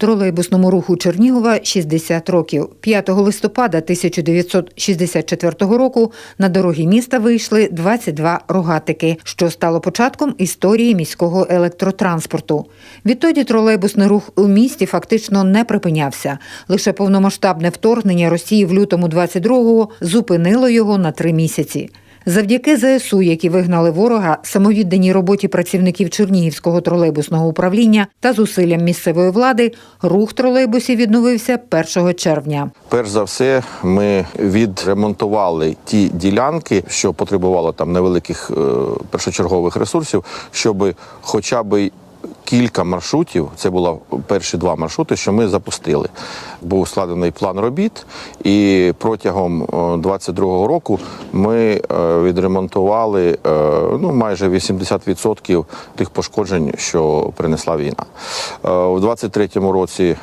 Тролейбусному руху Чернігова 60 років. 5 листопада 1964 року на дороги міста вийшли 22 рогатики, що стало початком історії міського електротранспорту. Відтоді тролейбусний рух у місті фактично не припинявся. Лише повномасштабне вторгнення Росії в лютому 22-го зупинило його на три місяці. Завдяки ЗСУ, які вигнали ворога, самовідданій роботі працівників Чернігівського тролейбусного управління та зусиллям місцевої влади, рух тролейбусів відновився 1 червня. Перш за все, ми відремонтували ті ділянки, що потребувало там невеликих е, першочергових ресурсів, щоб хоча б кілька маршрутів, це були перші два маршрути, що ми запустили. Був складений план робіт, і протягом 22-го року ми е, відремонтували е, ну, майже 80% тих пошкоджень, що принесла війна. Е, У 23-му році е,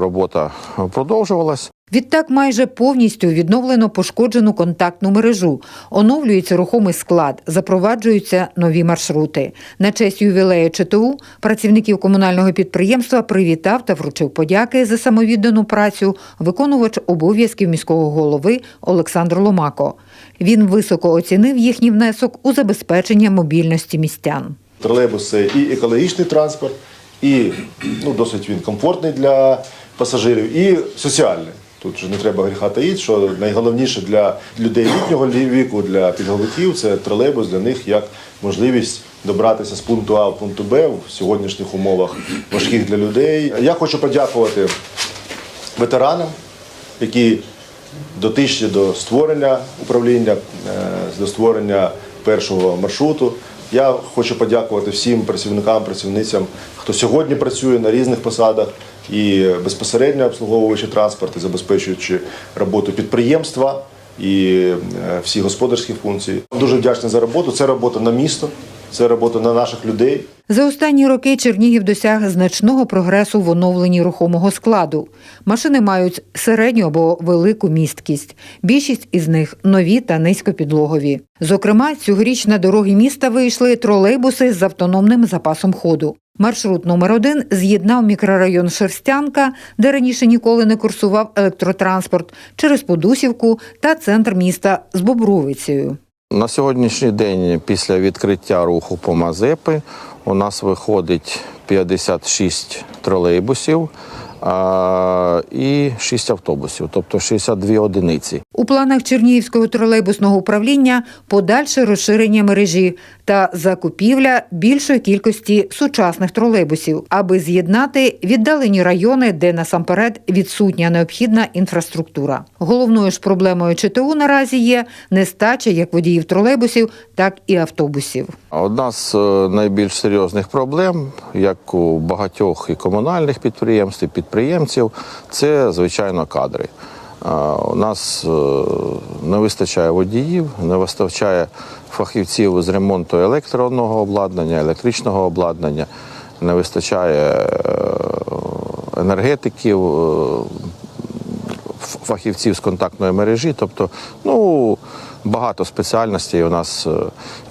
робота продовжувалась. Відтак майже повністю відновлено пошкоджену контактну мережу, оновлюється рухомий склад, запроваджуються нові маршрути. На честь ювілею ЧТУ працівників комунального підприємства привітав та вручив подяки за самовіддану працю виконувач обов'язків міського голови Олександр Ломако. Він високо оцінив їхній внесок у забезпечення мобільності містян. Тролейбус і екологічний транспорт, і ну, досить він комфортний для пасажирів, і соціальний. Тут вже не треба гріха таїть, що найголовніше для людей літнього віку, для підголовиків це тролейбус для них як можливість добратися з пункту А в пункту Б в сьогоднішніх умовах важких для людей. Я хочу подякувати ветеранам, які дотичні до створення управління, е, до створення першого маршруту. Я хочу подякувати всім працівникам, працівницям, хто сьогодні працює на різних посадах і безпосередньо обслуговуючи транспорт і забезпечуючи роботу підприємства і е, всі господарські функції. Дуже вдячний за роботу. Це робота на місто, це робота на наших людей. За останні роки Чернігів досяг значного прогресу в оновленні рухомого складу. Машини мають середню або велику місткість. Більшість із них нові та низькопідлогові. Зокрема, цьогоріч на дороги міста вийшли тролейбуси з автономним запасом ходу. Маршрут номер один з'єднав мікрорайон Шерстянка, де раніше ніколи не курсував електротранспорт, через Подусівку та центр міста з Бобровицею. На сьогоднішній день, після відкриття руху по Мазепи, у нас виходить 56 тролейбусів а, і 6 автобусів, тобто 62 одиниці. У планах Чернігівського тролейбусного управління подальше розширення мережі та закупівля більшої кількості сучасних тролейбусів, аби з'єднати віддалені райони, де насамперед відсутня необхідна інфраструктура. Головною ж проблемою ЧТУ наразі є нестача як водіїв тролейбусів, так і автобусів. Одна з е, найбільш серйозних проблем, як у багатьох і комунальних підприємств, і підприємців, це звичайно кадри. У нас е, не вистачає водіїв, не вистачає фахівців з ремонту електронного обладнання, електричного обладнання, не вистачає е, енергетиків, е, фахівців з контактної мережі. Тобто, ну, багато спеціальностей у нас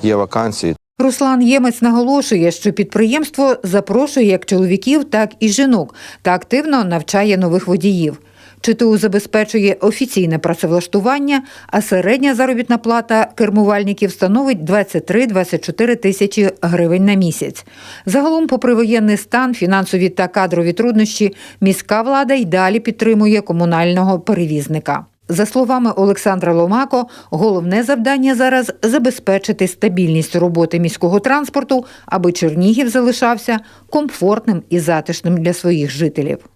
є вакансії. Руслан Ємець наголошує, що підприємство запрошує як чоловіків, так і жінок та активно навчає нових водіїв. ЧТУ забезпечує офіційне працевлаштування, а середня заробітна плата кермувальників становить 23-24 тисячі гривень на місяць. Загалом, попри воєнний стан, фінансові та кадрові труднощі, міська влада й далі підтримує комунального перевізника. За словами Олександра Ломако, головне завдання зараз забезпечити стабільність роботи міського транспорту, аби Чернігів залишався комфортним і затишним для своїх жителів.